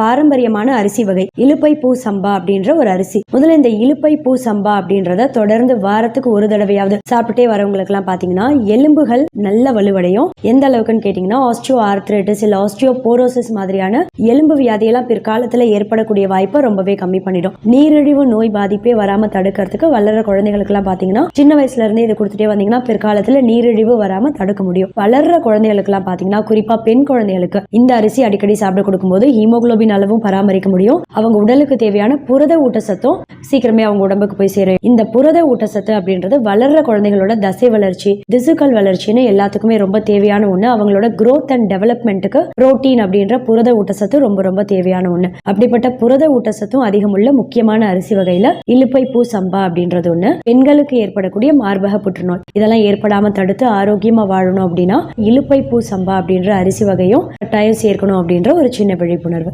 பாரம்பரியமான அரிசி வகை. இலுப்பை பூ சம்பா அப்படின்ற ஒரு அரிசி. முதல்ல இந்த இலுப்பை பூ சம்பா அப்படின்றத தொடர்ந்து வாரத்துக்கு ஒரு தடவையாவது சாப்பிட்டே வரவங்களுக்கு எல்லாம் பாத்தீங்கன்னா எலும்புகள் நல்ல வலுவடையும். எந்த அளவுக்குன்னு கேட்டீங்கன்னா ஆஸ்டியோ ஆர்த்ரைட்டிஸ் இல்ல ஆஸ்டியோ போரோசிஸ் மாதிரியான எலும்பு வியாதியெல்லாம் பிற்காலத்துல ஏற்படக்கூடிய வாய்ப்பை ரொம்பவே கம்மி பண்ணிடும். நீரிழிவு நோய் பாதிப்பே வராம தடுக்கிறதுக்கு வளர்ற குழந்தைகளுக்கு எல்லாம் பாத்தீங்கன்னா சின்ன வயசுல இருந்தே இதை கொடுத்துட்டே வந்தீங்கன்னா பிற்காலத்துல நீரிழிவு வராம தடுக்க முடியும். வளர்ற குழந்தைகளுக்கு எல்லாம் பாத்தீங்கன்னா குறிப்பா பெண் குழந்தைகளுக்கு இந்த அரிசி அடிக்கடி சாப்பிட கொடுக்கும்போது ஹீமோகுளோபின் அளவும் பராமரிக்க முடியும். அவங்க உடலுக்கு தேவையான புரத ஊட்டச்சத்தும் சீக்கிரமே அவங்க உடம்புக்கு போய் சேரும். இந்த புரத ஊட்டச்சத்து அப்படின்றது வளர்ற குழந்தைகளோட தசை வளர்ச்சி திசுக்கள் வளர்ச்சின்னு எல்லாத்துக்குமே ரொம்ப தேவையான ஒண்ணு. அவங்களோட குரோத் அண்ட் டெவலப்மெண்ட்டுக்கு புரோட்டீன் அப்படின்ற புரத ஊட்டச்சத்து ரொம்ப ரொம்ப தேவையான ஒண்ணு. அப்படிப்பட்ட புரத ஊட்டச்சத்தும் அதிகமுள்ள முக்கியமான அரிசி வகையில இலுப்பை பூ சம்பா அப்படின்றது ஒண்ணு. பெண்களுக்கு ஏற்படக்கூடிய மார்பக புற்றுநோய். இதெல்லாம் ஏற்படாம தடுத்து ஆரோக்கியமா வாழணும் அப்படின்னா இலுப்பை பூ சம்பா அப்படின்ற அரிசி வகையும் கட்டாயம் சேர்க்கணும் அப்படின்ற ஒரு சின்ன விழிப்புணர்வு.